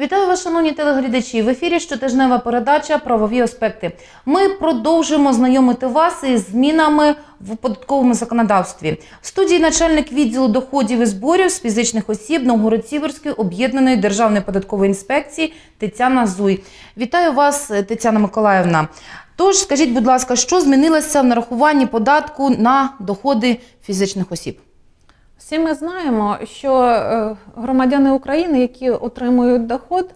Вітаю вас, шановні телеглядачі. В ефірі щотижнева передача Правові аспекти. Ми продовжуємо знайомити вас із змінами в податковому законодавстві. В студії начальник відділу доходів і зборів з фізичних осіб Новгород-Сіверської об'єднаної державної податкової інспекції Тетяна Зуй. Вітаю вас, Тетяна Миколаївна. Тож скажіть, будь ласка, що змінилося в нарахуванні податку на доходи фізичних осіб? Всі ми знаємо, що е, громадяни України, які отримують доход,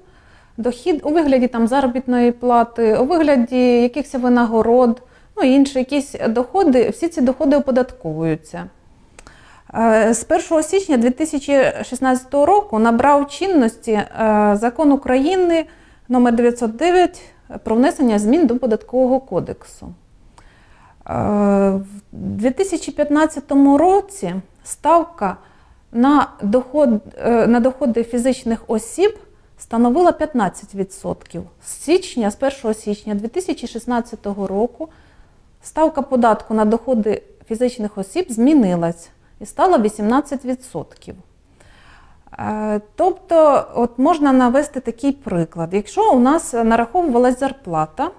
дохід у вигляді там заробітної плати, у вигляді якихось винагород, ну інші якісь доходи, всі ці доходи оподатковуються. Е, З 1 січня 2016 року набрав чинності е, закон України номер 909 про внесення змін до податкового кодексу. Е, В 2015 році ставка на, доход, е, на доходи фізичних осіб становила 15%. З січня, з 1 січня 2016 року ставка податку на доходи фізичних осіб змінилась і стала 18%. Е, Тобто, от можна навести такий приклад. Якщо у нас нараховувалась зарплата,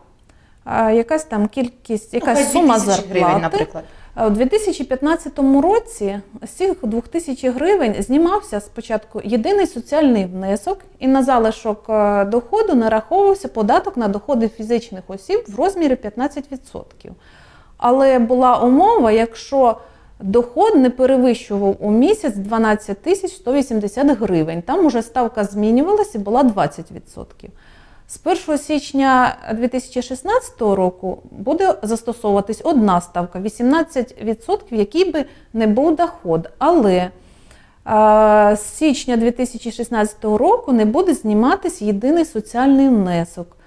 якась там кількість, якась Ну, сума 2000 зарплати, гривень, наприклад. У 2015 році з цих 2000 гривень знімався спочатку єдиний соціальний внесок, і на залишок е, доходу нараховувався податок на доходи фізичних осіб в розмірі 15%. Але була умова, якщо доход не перевищував у місяць 12 тисяч 180 гривень, там уже ставка змінювалася і була 20%. З 1 січня 2016 року буде застосовуватись одна ставка 18%, який би не був доход. Але е, з січня 2016 року не буде зніматись єдиний соціальний внесок.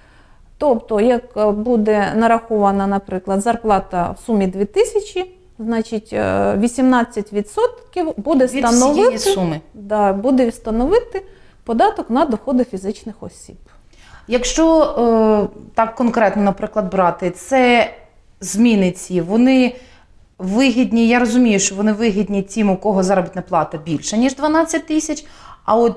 Тобто, як е, буде нарахована, наприклад, зарплата в сумі 2000, значить е, 18% буде Від суми. да, буде становити податок на доходи фізичних осіб. Якщо е, так конкретно, наприклад, брати, це зміни ці, вони вигідні. Я розумію, що вони вигідні тим, у кого заробітна плата більше, ніж 12 тисяч, а от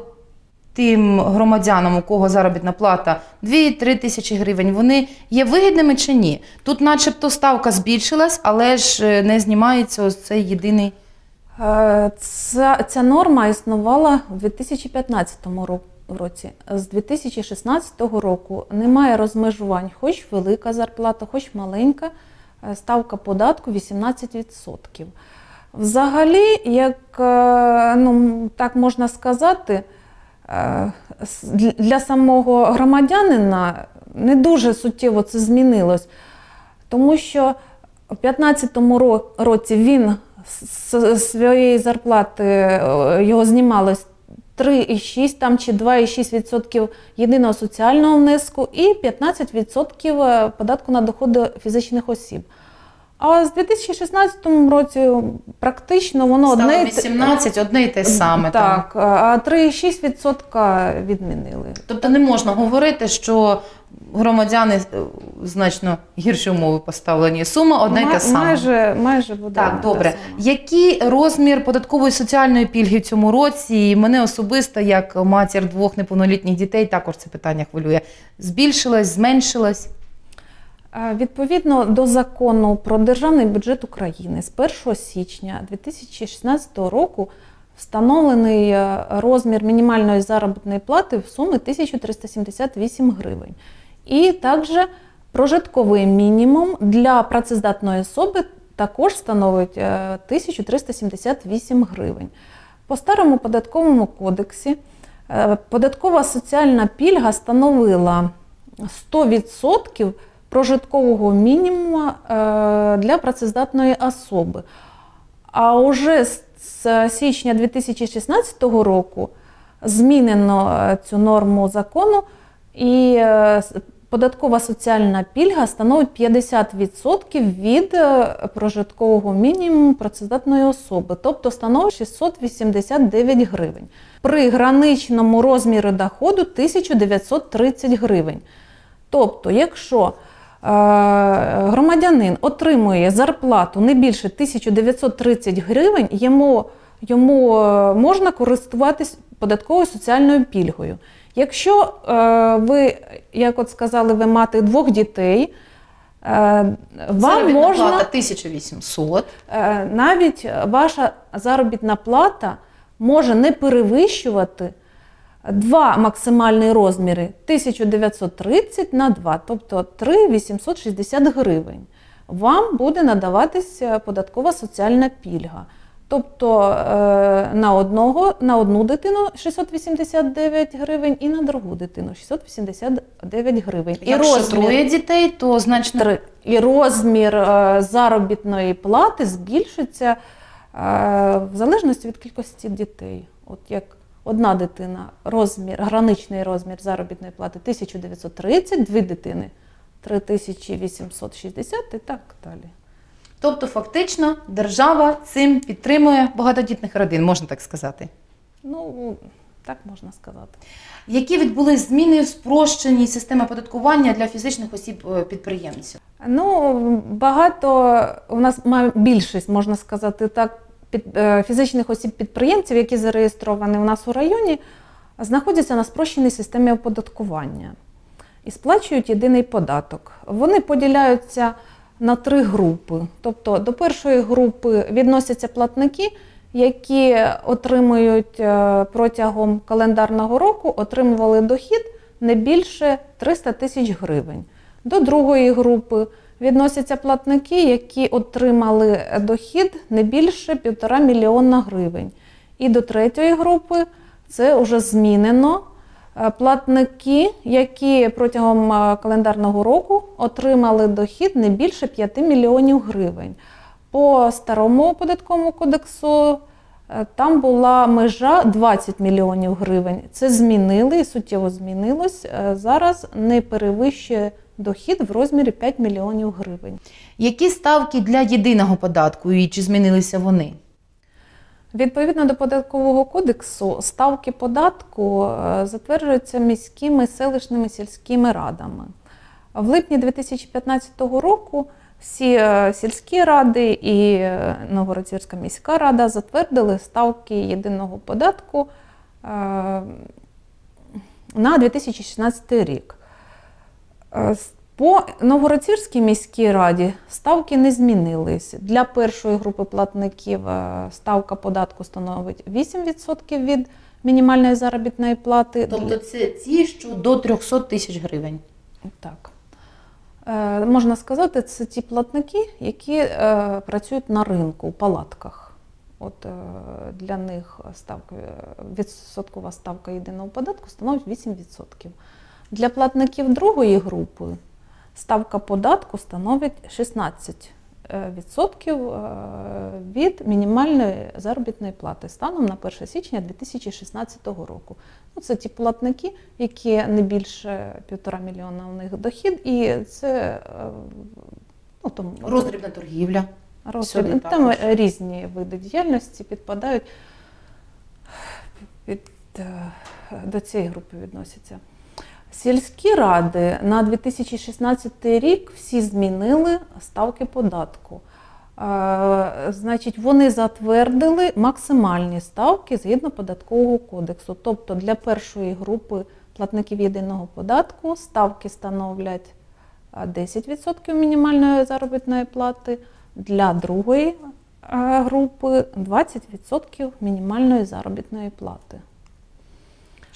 тим громадянам, у кого заробітна плата 2-3 тисячі гривень, вони є вигідними чи ні? Тут, начебто, ставка збільшилась, але ж е, не знімається ось цей єдиний. Е, Ця, ця норма існувала у 2015 ро- році. З 2016 року немає розмежувань, хоч велика зарплата, хоч маленька, е, ставка податку 18%. Взагалі, як е, ну, так можна сказати, е, для- самого громадянина не дуже суттєво це змінилось, тому що у 2015 році він з своєї зарплати його знімалось 3,6 там, чи 2,6% єдиного соціального внеску і 15% податку на доходи фізичних осіб. А з 2016 році практично воно Стало одне й те- 18, одне і те саме. Так, а 3,6% відмінили. Тобто не можна говорити, що громадяни е, значно гірші умови поставлені. Сума одна й та сама. Майже, майже буде. Так, добре. Який розмір податкової соціальної пільги в цьому році? І мене особисто, як матір двох неповнолітніх дітей, також це питання хвилює. Збільшилась, зменшилась? Е, Відповідно до закону про державний бюджет України з 1 січня 2016 року встановлений е, розмір мінімальної заробітної плати в сумі 1378 гривень. І також прожитковий мінімум для працездатної особи також становить е, 1378 гривень. По старому податковому кодексі е, податкова соціальна пільга становила 100% прожиткового мінімуму е, для працездатної особи. А уже з січня 2016 року змінено е, цю норму закону, і е, податкова соціальна пільга становить 50% від е, прожиткового мінімуму працездатної особи, тобто становить 689 гривень. При граничному розмірі доходу 1930 гривень. Тобто, якщо е, громадянин отримує зарплату не більше 1930 гривень, йому, йому е, можна користуватись податковою соціальною пільгою. Якщо е, ви, як от сказали, ви мати двох дітей, е, вам можна плата 1800. Е, навіть ваша заробітна плата може не перевищувати два максимальні розміри 1930 на 2, тобто 3 гривень. Вам буде надаватися податкова соціальна пільга. Тобто е, на, одного, на одну дитину 689 гривень і на другу дитину 689 гривень. І Якщо троє дітей, то значно Три. І розмір е, заробітної плати збільшиться е, в залежності від кількості дітей. От як одна дитина, розмір, граничний розмір заробітної плати 1930, дві дитини 3860 і так далі. Тобто, фактично, держава цим підтримує багатодітних родин, можна так сказати. Ну, так можна сказати. Які відбулись зміни в спрощеній системі оподаткування для фізичних осіб е? Ну, багато у нас має більшість, можна сказати так, під, е, фізичних осіб-підприємців, які зареєстровані у нас у районі, знаходяться на спрощеній системі оподаткування і сплачують єдиний податок. Вони поділяються на три групи. Тобто до першої групи відносяться платники, які отримують е, протягом календарного року, отримували дохід не більше 300 тисяч гривень. До другої групи відносяться платники, які отримали дохід не більше 1,5 мільйона гривень. І до третьої групи це вже змінено. Е, Платники, які протягом е, календарного року отримали дохід не більше 5 мільйонів гривень. По старому податковому кодексу е, там була межа 20 мільйонів гривень. Це змінили і суттєво змінилось. Зараз не перевищує дохід в розмірі 5 мільйонів гривень. Які ставки для єдиного податку і чи змінилися вони? Відповідно до податкового кодексу, ставки податку е, затверджуються міськими, селищними, сільськими радами. В липні 2015 року всі е, сільські ради і е, Новгородська міська рада затвердили ставки єдиного податку на 2016 рік. По Новгородській міській раді ставки не змінились. Для першої групи платників е, ставка податку становить 8% від мінімальної заробітної плати. Тобто це ті, що до 300 тисяч гривень. Так. Е, можна сказати, це ті платники, які е, працюють на ринку у палатках. От е, для них ставка, відсоткова ставка єдиного податку становить 8%. Для платників другої групи ставка податку становить 16 е, відсотків е, від мінімальної заробітної плати станом на 1 січня 2016 року. Ну, це ті платники, які не більше півтора мільйона у них дохід, і це е, ну, там, Роздрібна торгівля. роздріб. Там також. різні види діяльності підпадають від, е, до цієї групи відносяться. Сільські ради на 2016 рік всі змінили ставки податку. Е, Значить, вони затвердили максимальні ставки згідно податкового кодексу. Тобто для першої групи платників єдиного податку ставки становлять е, 10% мінімальної заробітної плати, для другої е, групи 20% мінімальної заробітної плати.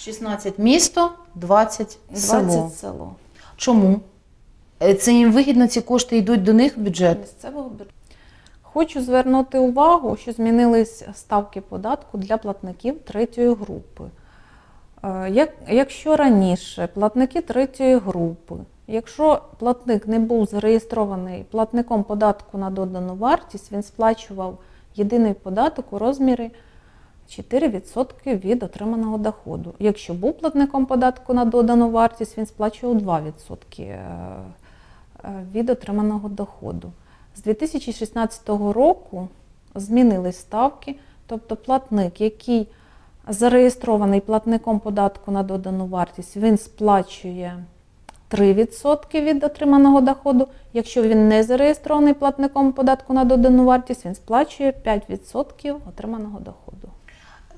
16 місто, 20 село. 20 село. Чому? Е, Це їм вигідно, ці кошти йдуть до них в бюджет. місцевого бюджету. Хочу звернути увагу, що змінились ставки податку для платників третьої групи. Е, Як, якщо раніше платники третьої групи, якщо платник не був зареєстрований платником податку на додану вартість, він сплачував єдиний податок у розмірі 4% від отриманого доходу. Якщо був платником податку на додану вартість, він сплачував 2% е, е, від отриманого доходу. З 2016 року змінились ставки, тобто платник, який зареєстрований платником податку на додану вартість, він сплачує 3% від отриманого доходу. Якщо він не зареєстрований платником податку на додану вартість, він сплачує 5% отриманого доходу.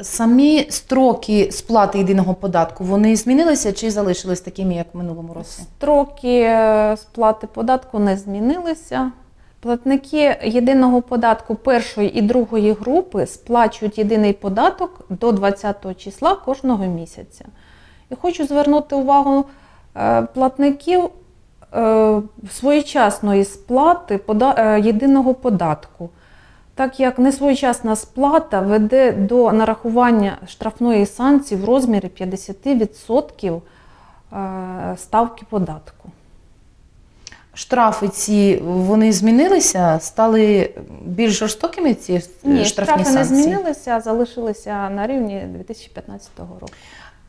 Самі строки сплати єдиного податку вони змінилися чи залишились такими, як в минулому році? Строки е, сплати податку не змінилися. Платники єдиного податку першої і другої групи сплачують єдиний податок до 20 числа кожного місяця. І хочу звернути увагу е, платників е, своєчасної сплати єдиного податку, так як несвоєчасна сплата веде до нарахування штрафної санкції в розмірі 50% е, ставки податку. Штрафи ці вони змінилися, стали більш жорстокими ці Ні, штрафні штрафи не змінилися, залишилися на рівні 2015 року.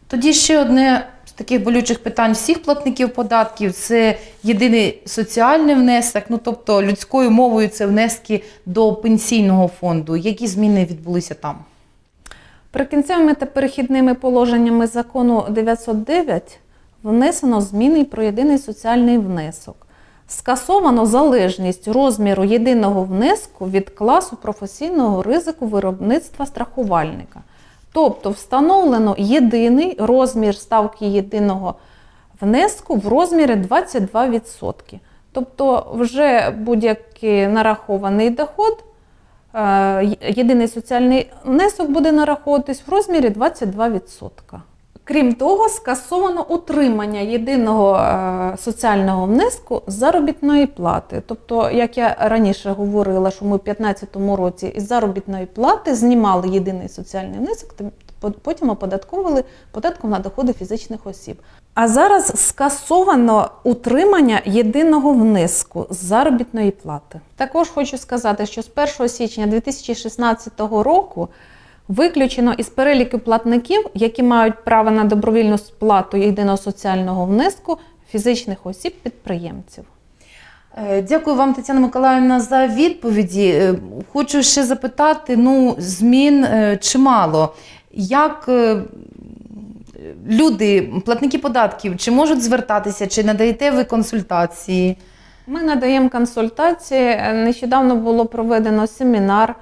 Тоді ще одне з таких болючих питань всіх платників податків це єдиний соціальний внесок, ну тобто людською мовою це внески до пенсійного фонду. Які зміни відбулися там? Прикінцевими та перехідними положеннями закону 909 внесено зміни про єдиний соціальний внесок. Скасовано залежність розміру єдиного внеску від класу професійного ризику виробництва страхувальника. Тобто встановлено єдиний розмір ставки єдиного внеску в розмірі 22%. Тобто вже будь-який нарахований доход Е, єдиний соціальний внесок буде нараховуватись в розмірі 22%. Крім того, скасовано утримання єдиного е, соціального внеску з заробітної плати. Тобто, як я раніше говорила, що ми в 2015 році із заробітної плати знімали єдиний соціальний внесок, потім оподатковували податком на доходи фізичних осіб. А зараз скасовано утримання єдиного внеску з заробітної плати. Також хочу сказати, що з 1 січня 2016 року виключено із переліку платників, які мають право на добровільну сплату єдиного соціального внеску фізичних осіб-підприємців. Е, Дякую вам, Тетяна Миколаївна, за відповіді. Е, Хочу ще запитати: ну, змін е, чимало. Як люди, платники податків, чи можуть звертатися, чи надаєте ви консультації? Ми надаємо консультації. Нещодавно було проведено семінар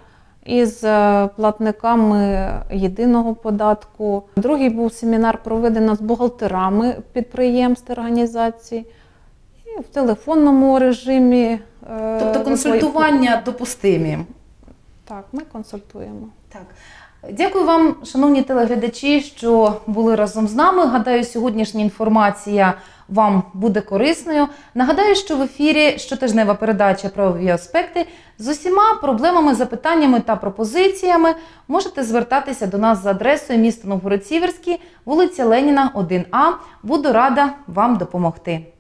із е, платниками єдиного податку. Другий був семінар проведено з бухгалтерами підприємств організацій. І в телефонному режимі. е, Тобто консультування допустимі. Так, ми консультуємо. Так. Дякую вам, шановні телеглядачі, що були разом з нами. Гадаю, сьогоднішня інформація вам буде корисною. Нагадаю, що в ефірі щотижнева передача правові аспекти з усіма проблемами, запитаннями та пропозиціями можете звертатися до нас за адресою місто Новгород-Сіверський, вулиця Леніна, 1А. Буду рада вам допомогти.